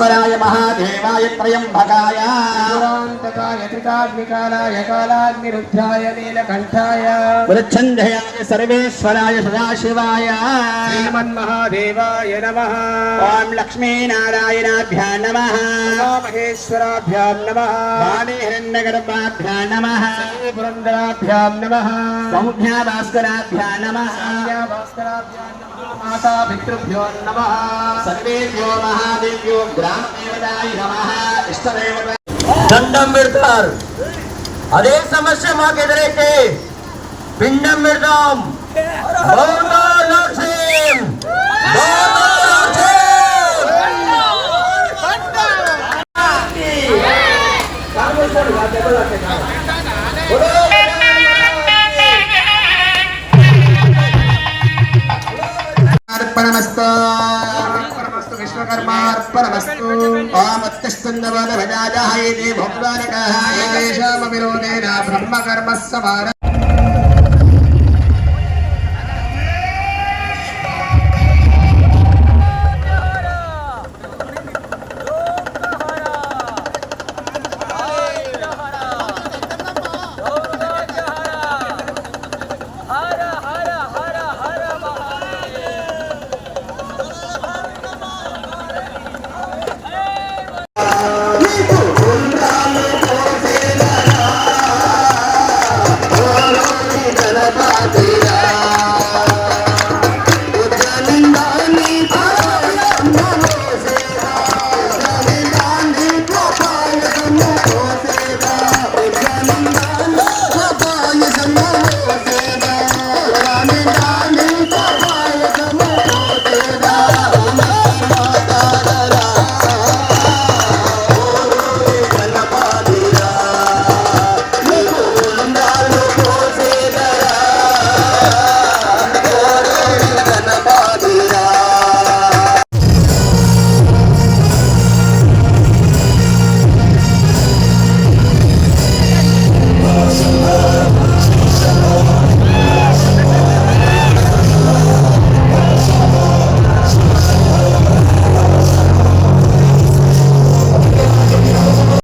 సర్వేశ్వరాయ మహాదేవాయ త్రయంబకాయ. పురాంతకాయ త్రికాగ్నికాలాయ కాలాగ్నిరుద్ధాయ నీలకంఠాయ. వృచ్చంజయాయ సర్వేశ్వరాయ సదాశివాయ. శ్రీమన్మహాదేవాయ నమ. ఓం లక్ష్మీనారాయణాభ్యా నమ. మహేశ్వరాభ్యాం నమ. హిరణ్యగర్భాభ్యా నమ. పురంధరాభ్యాం నమ. సౌభ్యా భాస్కరాభ్యా నమ. భాస్కరాభ్యాం నమ. మాతా పితృభ్యో నమ సర్వేభ్యో మహాదేవ్యో గ్రామదేవతాయ నమ ఇష్టదేవత దండం పెడతారు అదే సమస్య మాకు ఎదురైతే పిండం పెడతాం భవతో లక్ష్మీం! భవతో విశ్వకర్మార్పణమస్తు ఓం ఉత్తిష్టందవన భజాజాయ విరోధేన బ్రహ్మకర్మ సమాన